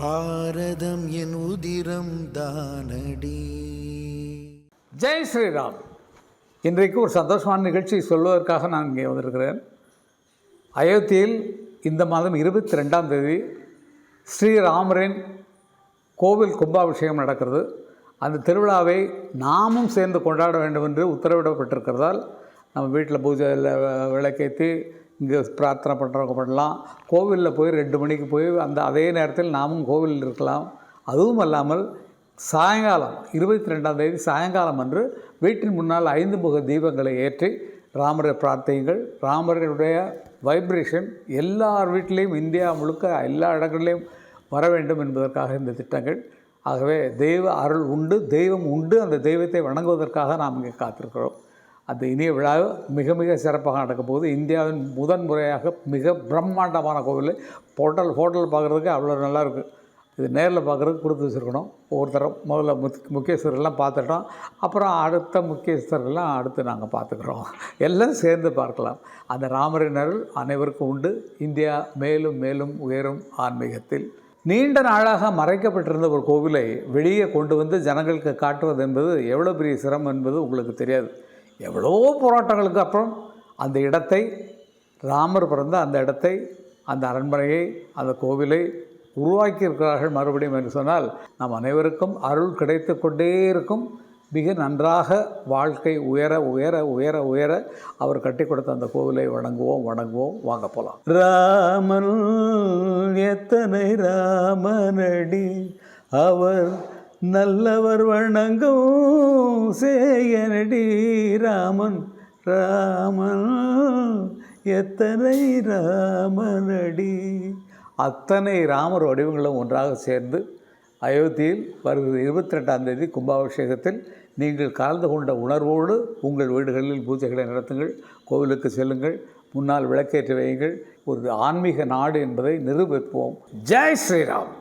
பாரதம் என் உதிரம் தானடி. ஜெய் ஸ்ரீராம். இன்றைக்கு ஒரு சந்தோஷமான நிகழ்ச்சி சொல்வதற்காக நான் இங்கே வந்திருக்கிறேன். அயோத்தியில் இந்த மாதம் இருபத்தி ரெண்டாம் தேதி ஸ்ரீராமரின் கோவில் கும்பாபிஷேகம் நடக்கிறது. அந்த திருவிழாவை நாமும் சேர்ந்து கொண்டாட வேண்டும் என்று உத்தரவிடப்பட்டிருக்கிறதால் நம்ம வீட்டில் பூஜையில் விளக்கேற்றி இங்கே பிரார்த்தனை பண்ணுறவங்க பண்ணலாம். கோவிலில் போய் ரெண்டு மணிக்கு போய் அந்த அதே நேரத்தில் நாமும் கோவிலில் இருக்கலாம். அதுவும் அல்லாமல் சாயங்காலம் இருபத்தி ரெண்டாம் தேதி சாயங்காலம் அன்று வீட்டின் முன்னால் ஐந்து முக தீபங்களை ஏற்றி ராமரை பிரார்த்தியுங்கள். ராமருடைய வைப்ரேஷன் எல்லார் வீட்டிலையும் இந்தியா முழுக்க எல்லா இடங்களிலையும் வர வேண்டும் என்பதற்காக இந்த திட்டங்கள். ஆகவே தெய்வ அருள் உண்டு தெய்வம் உண்டு. அந்த தெய்வத்தை வணங்குவதற்காக நாம் இங்கே காத்திருக்கிறோம். அந்த இனிய விழா மிக மிக சிறப்பாக நடக்கும் போது இந்தியாவின் முதன் முறையாக மிக பிரம்மாண்டமான கோவில் ஹோட்டல் ஹோட்டல் பார்க்குறதுக்கு அவ்வளோ நல்லாயிருக்கு. இது நேரில் பார்க்குறதுக்கு கொடுத்து வச்சுருக்கணும். ஒவ்வொருத்தரும் முதல்ல முக் முக்கியஸ்தரெல்லாம் பார்த்துட்டோம். அப்புறம் அடுத்த முக்கியஸ்தரெல்லாம் அடுத்து நாங்கள் பார்த்துக்குறோம். எல்லாம் சேர்ந்து பார்க்கலாம். அந்த ராமரின் அருள் அனைவருக்கும் உண்டு. இந்தியா மேலும் மேலும் உயரும் ஆன்மீகத்தில். நீண்ட நாளாக மறைக்கப்பட்டிருந்த ஒரு கோவிலை வெளியே கொண்டு வந்து ஜனங்களுக்கு காட்டுவது என்பது எவ்வளோ பெரிய சிரமம் என்பது உங்களுக்கு தெரியாது. எவ்வளோ போராட்டங்களுக்கு அப்புறம் அந்த இடத்தை ராமர் பிறந்த அந்த இடத்தை அந்த அரண்மனையை அந்த கோவிலை உருவாக்கி இருக்கிறார்கள் மறுபடியும் என்று சொன்னால் நம் அனைவருக்கும் அருள் கிடைத்து கொண்டே இருக்கும். மிக நன்றாக வாழ்க்கை உயர உயர உயர உயர அவர் கட்டி கொடுத்த அந்த கோவிலை வணங்குவோம் வணங்குவோம். வாங்க போகலாம் ராமன் எத்தனை ராமனடி அவர் நல்லவர் வணங்கும் சேயனடி ராமன் ராமன். எத்தனை ராமனடி. அத்தனை ராமர் வடிவங்களும் ஒன்றாக சேர்ந்து அயோத்தியில் வருகிற இருபத்தி ரெண்டாம் தேதி கும்பாபிஷேகத்தில் நீங்கள் கலந்து கொண்ட உணர்வோடு உங்கள் வீடுகளில் பூஜைகளை நடத்துங்கள் கோவிலுக்கு செல்லுங்கள் முன்னால் விளக்கேற்றி வையுங்கள். ஒரு ஆன்மீக நாடு என்பதை நிரூபிப்போம். ஜெய் ஸ்ரீராம்!